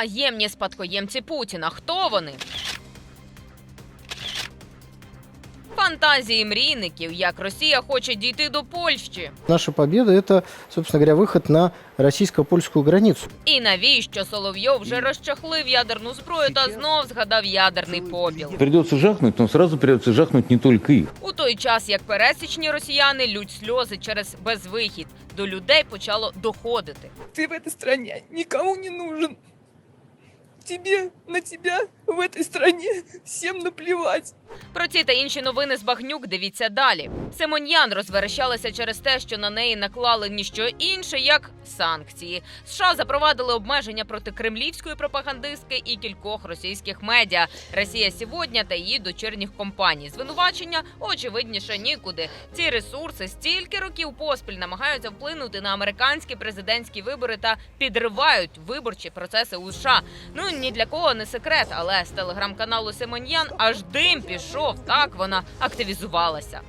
Таємні спадкоємці Путіна. Хто вони? Фантазії мрійників, як Росія хоче дійти до Польщі. Наша победа – это, собственно говоря, выход на российско-польскую границу. І навіщо Соловйов вже розчахлив ядерну зброю та знов згадав ядерний попіл. Придется жахнуть, но сразу придется жахнуть не только их. У той час, як пересічні росіяни лють сльози через безвихід, до людей почало доходити. Ты в этой стране никому не нужен. Тебе, на тебя в этой стране всем наплевать. Про ці та інші новини з Багнюк дивіться далі. Симоньян розверещалася через те, що на неї наклали ніщо інше, як санкції. США запровадили обмеження проти кремлівської пропагандистки і кількох російських медіа Росія сьогодні та її дочірніх компаній. Звинувачення очевидніше нікуди. Ці ресурси стільки років поспіль намагаються вплинути на американські президентські вибори та підривають виборчі процеси у США. Ну ні для кого не секрет, але з телеграм-каналу Симоньян аж дим пішов. Так вона активізувалася.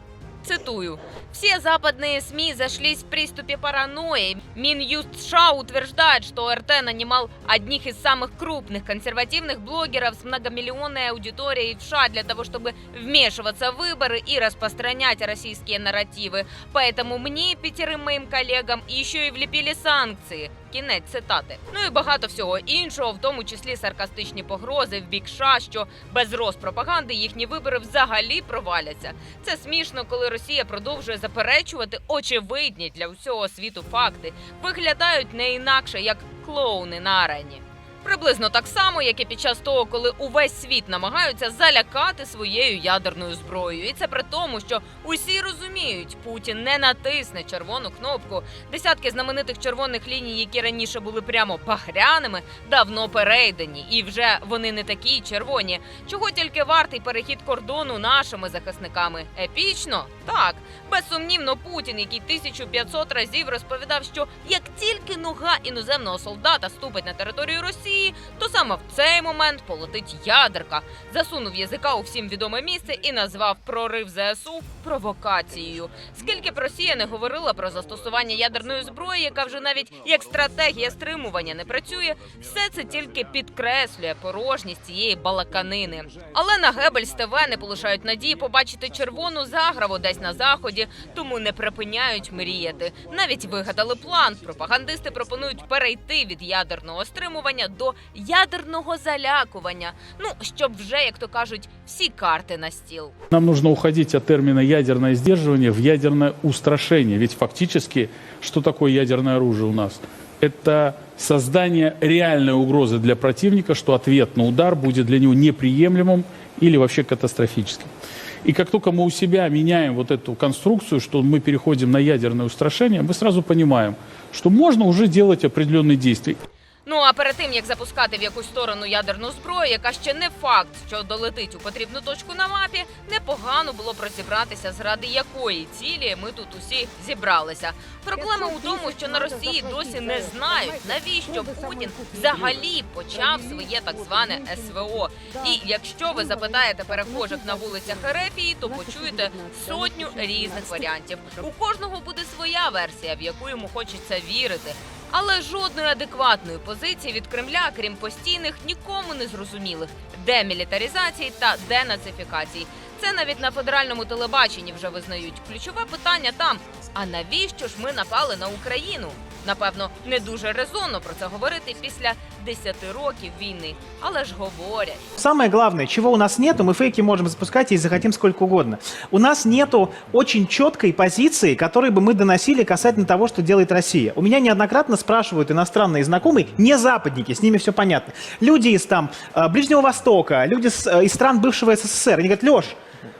Цитую. Все западные СМИ зашлись в приступе паранойи. Минюст США утверждает, что РТ нанимал одних из самых крупных консервативных блогеров с многомиллионной аудиторией в США для того, чтобы вмешиваться в выборы и распространять российские нарративы. Поэтому мне, пятерым моим коллегам, еще и влепили санкции. Кінець цитати. Ну і багато всього іншого, в тому числі саркастичні погрози в бік США, що без розпропаганди їхні вибори взагалі проваляться. Це смішно, коли Росія продовжує заперечувати очевидні для всього світу факти. Виглядають не інакше як клоуни на арені. Приблизно так само, як і під час того, коли увесь світ намагаються залякати своєю ядерною зброєю, і це при тому, що усі розуміють, Путін не натисне червону кнопку. Десятки знаменитих червоних ліній, які раніше були прямо багряними, давно перейдені, і вже вони не такі червоні. Чого тільки вартий перехід кордону нашими захисниками? Епічно? Так, безсумнівно, Путін, який 1500 разів розповідав, що як тільки нога іноземного солдата ступить на територію Росії, то саме в цей момент полетить ядерка. Засунув язика у всім відоме місце і назвав прорив ЗСУ провокацією. Скільки б Росія не говорила про застосування ядерної зброї, яка вже навіть як стратегія стримування не працює, все це тільки підкреслює порожність цієї балаканини. Але на Гебельс ТВ не полишають надії побачити червону заграву десь на заході, тому не припиняють мріяти. Навіть вигадали план. Пропагандисти пропонують перейти від ядерного стримування до ядерного залякування. Ну щоб вже, як то кажуть, всі карти на стіл. Нам нужно уходить от термина ядерное сдерживание в ядерное устрашение. Ведь фактически, что такое ядерное оружие у нас? Это создание реальной угрозы для противника, что ответ на удар будет для него неприемлемым или вообще катастрофическим. И как только мы у себя меняем вот эту конструкцию, что мы переходим на ядерное устрашение, мы сразу понимаем, что можно уже делать определенные действия. Ну а перед тим як запускати в якусь сторону ядерну зброю, яка ще не факт, що долетить у потрібну точку на мапі, непогано було розібратися, заради якої цілі ми тут усі зібралися. Проблема у тому, що на Росії досі не знають, навіщо Путін взагалі почав своє так зване СВО. І якщо ви запитаєте перехожих на вулицях Ерефії, то почуєте сотню різних варіантів. У кожного буде своя версія, в яку йому хочеться вірити. Але жодної адекватної позиції від Кремля, крім постійних, нікому не зрозумілих демілітаризації та денацифікації. Це навіть на федеральному телебаченні вже визнають. Ключове питання там: а навіщо ж ми напали на Україну? Напевно, не дуже резонно про це говорити після 10 років війни, але ж говорять. Самое главное, чего у нас нету, мы фейки можем запускать и захотим сколько угодно. У нас нету очень четкой позиции, которой бы мы доносили касательно того, что делает Россия. У меня неоднократно спрашивают иностранные знакомые, не западники, с ними все понятно. Люди из там э, Ближнего Востока, люди с, э, из стран бывшего СССР. Они говорят, Леш,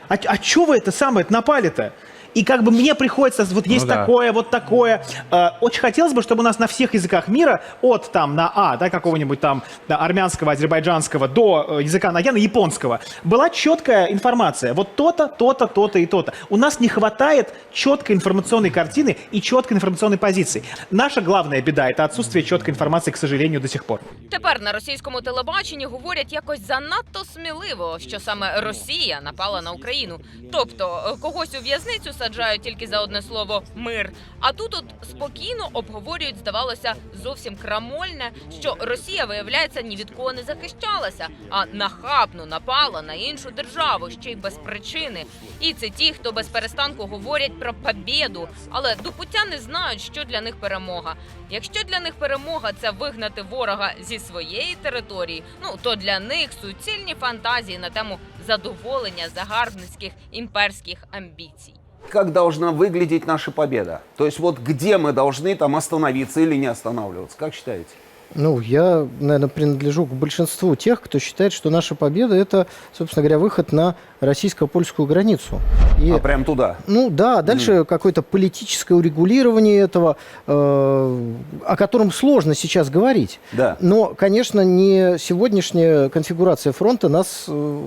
а, а чё вы это самое напали-то? И как бы мне приходится, вот есть да. такое, вот такое. Э, очень хотелось бы, чтобы у нас на всех языках мира, от там на А, да, какого-нибудь там да, армянского, азербайджанского, до э, языка на Я, на японского, была четкая информация. Вот то-то, то-то, то-то и то-то. У нас не хватает четкой информационной картины и четкой информационной позиции. Наша главная беда – это отсутствие четкой информации, к сожалению, до сих пор. Тепер на російському телебаченні говорять якось занадто сміливо, що саме Росія напала на Україну. Тобто е, когось у в'язницю саджають тільки за одне слово мир. А тут от спокійно обговорюють, здавалося, зовсім крамольне, що Росія, виявляється, ні від кого не захищалася, а нахабно напала на іншу державу ще й без причини. І це ті, хто без перестанку говорять про побєду, але до пуття не знають, що для них перемога. Якщо для них перемога це вигнати ворога зі своєї території, ну то для них суцільні фантазії на тему задоволення загарбницьких імперських амбіцій Как должна выглядеть наша победа? То есть вот где мы должны там остановиться или не останавливаться? Как считаете? Ну, я, наверное, принадлежу к большинству тех, кто считает, что наша победа – это, собственно говоря, выход на российско-польскую границу. И, А прям туда? ну да, дальше какое-то политическое урегулирование этого, э, о котором сложно сейчас говорить. Да. Но, конечно, не сегодняшняя конфигурация фронта нас э,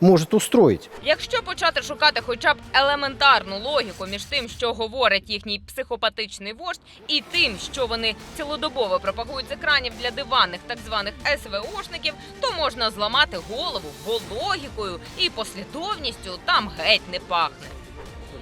может устроить. Якщо почати шукати хоча б елементарну логіку між тим, що говорить їхній психопатичний вождь, і тим, що вони цілодобово пропагують з екранів для диванних так званих СВОшників, то можна зламати голову, бо логікою і послідовністю там геть не пахне.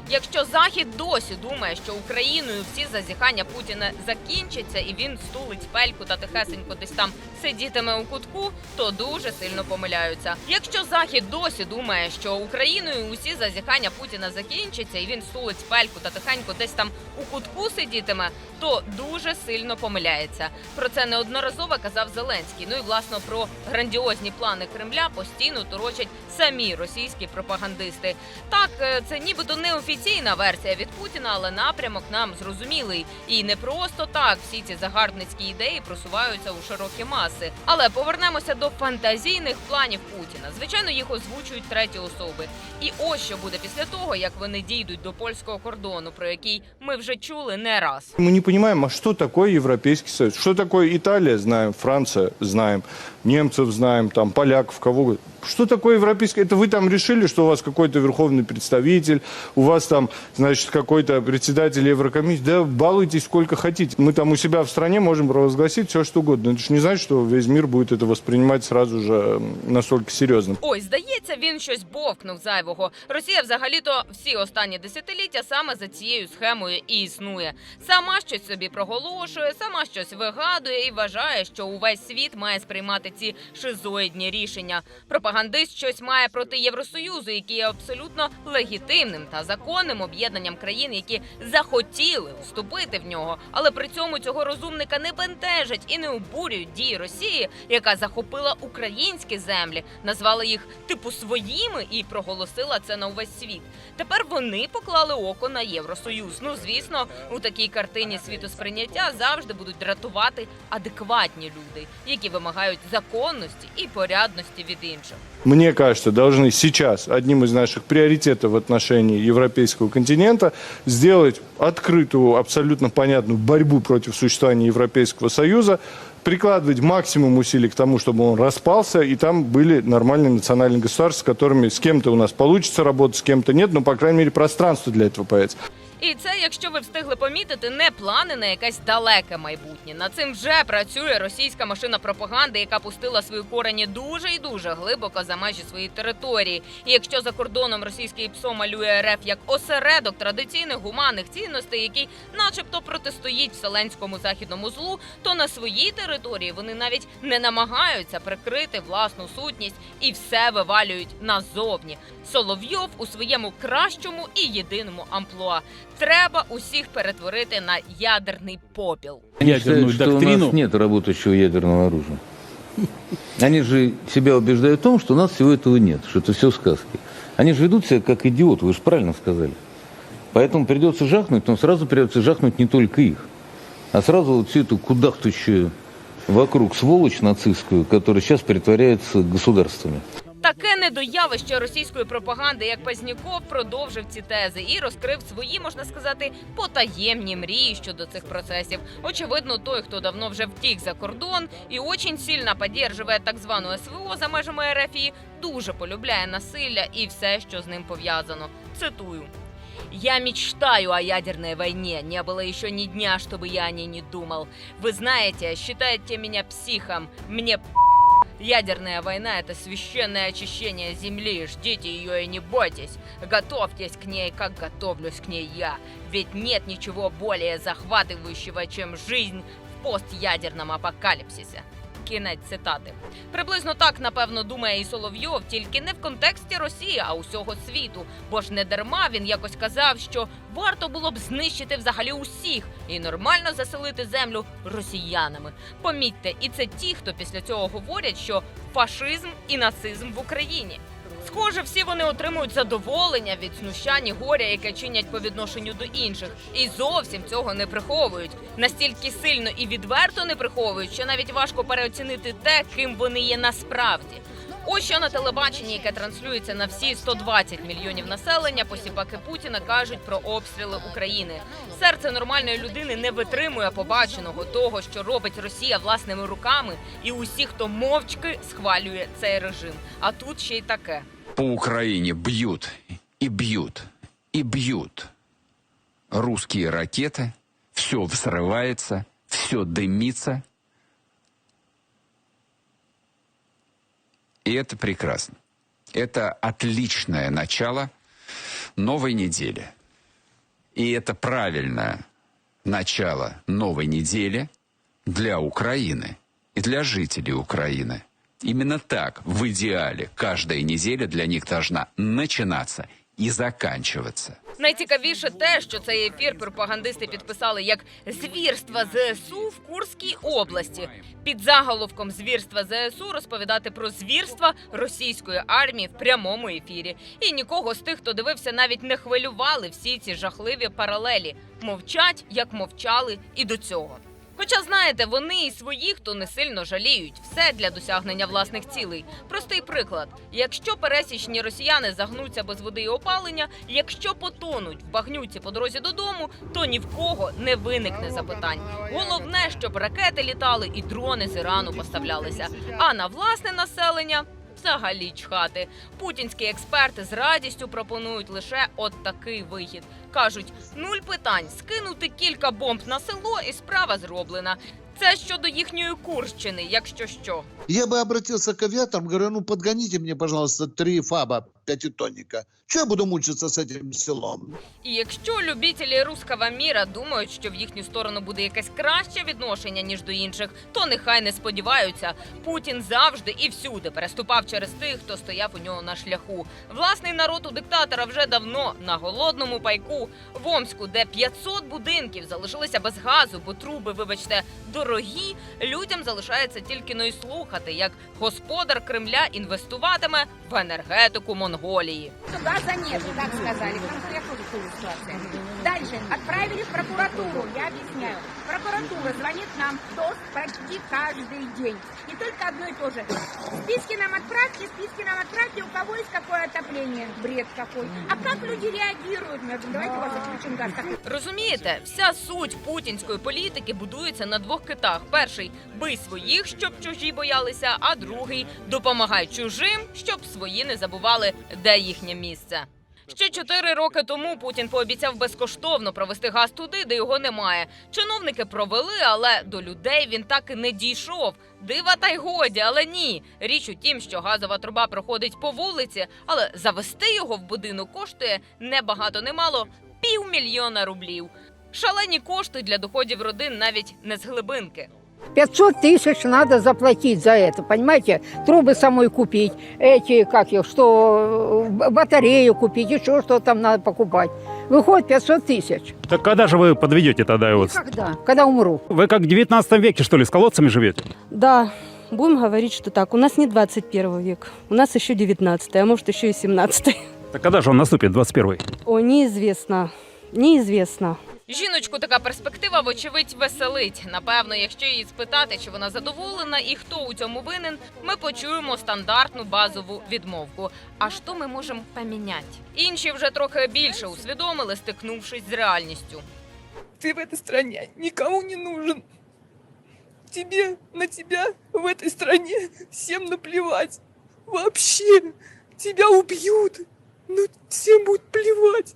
Якщо Захід досі думає, що Україною всі зазіхання Путіна закінчаться і він стулить пельку та тихесенько десь там сидітиме у кутку, то дуже сильно помиляються. Якщо Захід досі думає, що Україною усі зазіхання Путіна закінчаться і він стулить пельку та тихенько десь там у кутку сидітиме, то дуже сильно помиляється. Про це неодноразово казав Зеленський. Ну і власно про грандіозні плани Кремля постійно торочать самі російські пропагандисти. Так, е, це нібито неофіційна версія від Путіна, але напрямок нам зрозумілий. І не просто так всі ці загарбницькі ідеї просуваються у широкі маси. Але повернемося до фантазійних планів Путіна. Звичайно, їх озвучують треті особи. І ось що буде після того, як вони дійдуть до польського кордону, про який ми вже чули не раз. Мы не понимаем, а что такое Европейский Союз? Что такое Италия, знаем, Франция, знаем, немцев знаем, там, поляков, кого Что такое Европейский? Это вы там решили, что у вас какой-то верховный представитель, у вас там, значит, какой-то председатель Еврокомиссии. Да балуйтесь сколько хотите. Мы там у себя в стране можем провозгласить все, что угодно. Это же не значит, что весь мир будет это воспринимать сразу же м, настолько серьезно. Ой, здається, він щось бовкнув зайвого. Росія взагалі-то всі останні десятиліття саме за цією схемою і існує. Сама щось собі проголошує, сама щось вигадує і вважає, що увесь світ має сприймати ці шизоїдні рішення. Пропагандист щось має проти Євросоюзу, який є абсолютно легітимним та законним об'єднанням країн, які захотіли вступити в нього. Але при цьому цього розумника не бентежать і не обурюють дії Росії, яка захопила українські землі, назвала їх типу своїми і проголосила це на увесь світ. Тепер вони поклали око на Євросоюз. Ну звісно, у такій картині світосприйняття завжди будуть дратувати адекватні люди, які вимагають законності і порядності від інших. мне кажется, должны сейчас одним из наших приоритетов в отношении европейского континента сделать открытую, абсолютно понятную борьбу против существования Европейского Союза, прикладывать максимум усилий к тому, чтобы он распался, и там были нормальные национальные государства, с которыми с кем-то у нас получится работать, с кем-то нет, но, по крайней мере, пространство для этого появится. І це, якщо ви встигли помітити, не плани на якесь далеке майбутнє. Над цим вже працює російська машина пропаганди, яка пустила свої корені дуже і дуже глибоко за межі своєї території. І якщо за кордоном російський ПСО малює РФ як осередок традиційних гуманних цінностей, який, начебто, протистоїть вселенському західному злу, то на своїй території вони навіть не намагаються прикрити власну сутність і все вивалюють назовні. Соловйов у своєму кращому і єдиному амплуа. Треба усіх перетворити на ядерний попіл. Они Ядерную считают, что у доктрину. нас нет работающего ядерного оружия. Они же себя убеждают в том, что у нас всего этого нет, что это все сказки. Они же ведут себя как идиоты, вы же правильно сказали. Поэтому придется жахнуть, но сразу придется жахнуть не только их, а сразу вот всю эту кудахтущую вокруг сволочь нацистскую, которая сейчас притворяется государствами. Таке недоявище російської пропаганди, як Пазніков, продовжив ці тези і розкрив свої, можна сказати, потаємні мрії щодо цих процесів. Очевидно, той, хто давно вже втік за кордон і очень сильно підтримує так звану СВО за межами РФІ, дуже полюбляє насилля і все, що з ним пов'язано. Цитую. Я мечтаю о ядерной войне. Не было еще ни дня, чтобы я о ней не думал. Вы знаете, считаете меня психом. Мне Ядерная война – это священное очищение Земли. Ждите ее и не бойтесь. Готовьтесь к ней, как готовлюсь к ней я. Ведь нет ничего более захватывающего, чем жизнь в постядерном апокаліпсисі. Кінець цитати. Приблизно так, напевно, думає і Соловйов, тільки не в контексті Росії, а усього світу. Бо ж не дарма він якось казав, що варто було б знищити взагалі усіх і нормально заселити землю росіянами. Помітьте, і це ті, хто після цього говорять, що фашизм і нацизм в Україні. Схоже, всі вони отримують задоволення від знущань і горя, яке чинять по відношенню до інших, і зовсім цього не приховують. Настільки сильно і відверто не приховують, що навіть важко переоцінити те, ким вони є насправді. Ось що на телебаченні, яке транслюється на всі 120 мільйонів населення, посіпаки Путіна кажуть про обстріли України. Серце нормальної людини не витримує побаченого того, що робить Росія власними руками, і усі, хто мовчки схвалює цей режим. А тут ще й таке. По Украине бьют и бьют и бьют русские ракеты, все взрывается, все дымится. И это прекрасно. Это отличное начало новой недели. И это правильное начало новой недели для Украины и для жителей Украины. Именно так, в идеале, каждая неделя для них должна начинаться и заканчиваться. Найцікавіше те, що цей ефір пропагандисти підписали як звірства ЗСУ в Курській області. Під заголовком звірства ЗСУ розповідати про звірства російської армії в прямому ефірі. І нікого з тих, хто дивився, навіть не хвилювали всі ці жахливі паралелі. Мовчать, як мовчали і до цього. Хоча знаєте, вони і своїх то не сильно жаліють все для досягнення власних цілей. Простий приклад: якщо пересічні росіяни загнуться без води і опалення, якщо потонуть в багнюці по дорозі додому, то ні в кого не виникне запитань. Головне, щоб ракети літали і дрони з Ірану поставлялися. А на власне населення. Взагалі чхати. Путінські експерти з радістю пропонують лише от такий вихід. Кажуть, нуль питань скинути кілька бомб на село, і справа зроблена. Це щодо їхньої Курщини, якщо що. Я би обратився к авіаторам, говорю, ну подгоните мені, пожалуйста, три фаба пятитонника. Че я буду мучиться с этим селом? І якщо любителі руского міра думають, що в їхню сторону буде якесь краще відношення ніж до інших, то нехай не сподіваються. Путін завжди і всюди переступав через тих, хто стояв у нього на шляху. Власний народ у диктатора вже давно на голодному пайку в Омську, де 500 будинків залишилися без газу, бо труби, вибачте, дорогі. Людям залишається тільки но й слухати, як господар Кремля інвестуватиме в енергетику Монголії. Газа нет, так сказали, я тоже в той ситуации. Дальше. Отправили в прокуратуру, я объясняю. Прокуратура звонит нам ДОС почти каждый день. И только одно и то же. Списки нам отправьте, списки нам отправьте, у кого есть какое отопление. Бред какой. А как люди реагируют? Мы говорим, давайте у вас отключим газ. Так Розумієте, вся суть путінської політики будується на двох китах: перший бий своїх, щоб чужі боялися, а другий допомагай чужим, щоб свої не забували, де їхнє місце. Ще чотири роки тому Путін пообіцяв безкоштовно провести газ туди, де його немає. Чиновники провели, але до людей він так і не дійшов. Дива та й годі, але ні. Річ у тім, що газова труба проходить по вулиці, але завести його в будинок коштує не багато, не півмільйона рублів. Шалені кошти для доходів родин навіть не з глибинки. 500 тысяч надо заплатить за это, понимаете? Трубы самой купить, эти, как их, что, э, батарею купить, еще что там надо покупать. Выходит 500 тысяч. Так когда же вы подведете тогда его? Когда? Когда умру. Вы как в 19 веке, что ли, с колодцами живете? Да, будем говорить, что так. У нас не 21 век, у нас еще 19, а может еще и 17. Так когда же он наступит, 21 О, неизвестно, неизвестно. Жіночку така перспектива, вочевидь, веселить. Напевно, якщо її спитати, чи вона задоволена і хто у цьому винен, ми почуємо стандартну базову відмовку. А що ми можемо поміняти? Інші вже трохи більше усвідомили, стикнувшись з реальністю. Ты в этой стране никому не нужен. Тебе, на тебя в этой стране всем наплевать. Вообще, тебя убьют. Ну, всем будет плевать.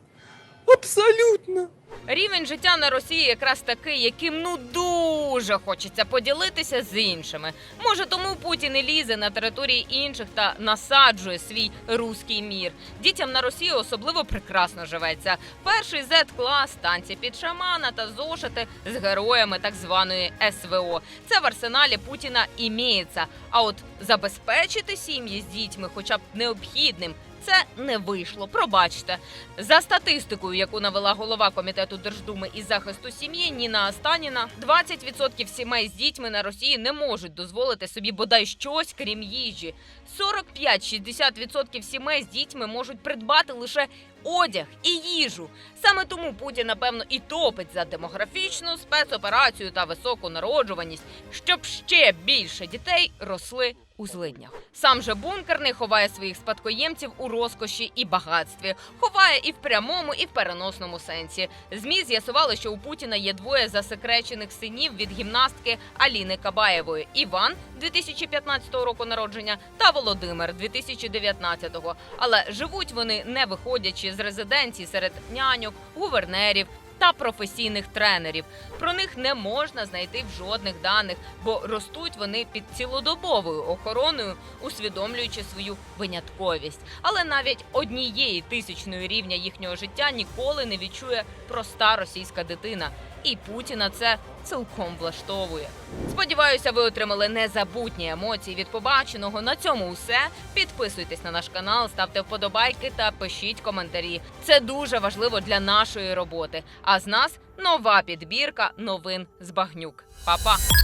Абсолютно. Рівень життя на Росії якраз такий, яким ну дуже хочеться поділитися з іншими. Може, тому Путін і лізе на території інших та насаджує свій руський мір. Дітям на Росії особливо прекрасно живеться. Перший z клас танці під шамана та зошити з героями так званої СВО. Це в арсеналі Путіна іміється. А от забезпечити сім'ї з дітьми, хоча б необхідним. Це не вийшло. Пробачте за статистикою, яку навела голова комітету Держдуми із захисту сім'ї Ніна Астаніна, 20% сімей з дітьми на Росії не можуть дозволити собі бодай щось крім їжі. 45-60% сімей з дітьми можуть придбати лише одяг і їжу. Саме тому Путін, напевно, і топить за демографічну спецоперацію та високу народжуваність, щоб ще більше дітей росли у злиднях. Сам же бункерний ховає своїх спадкоємців у розкоші і багатстві, ховає і в прямому, і в переносному сенсі. Змі з'ясували, що у Путіна є двоє засекречених синів від гімнастки Аліни Кабаєвої: Іван 2015 року народження та Володимир 2019-го. Але живуть вони не виходячи з резиденцій серед няньок, гувернерів. Та професійних тренерів про них не можна знайти в жодних даних, бо ростуть вони під цілодобовою охороною, усвідомлюючи свою винятковість. Але навіть однієї тисячної рівня їхнього життя ніколи не відчує проста російська дитина. І Путіна це цілком влаштовує. Сподіваюся, ви отримали незабутні емоції від побаченого. На цьому усе. Підписуйтесь на наш канал, ставте вподобайки та пишіть коментарі. Це дуже важливо для нашої роботи. А з нас нова підбірка новин з багнюк. Па-па!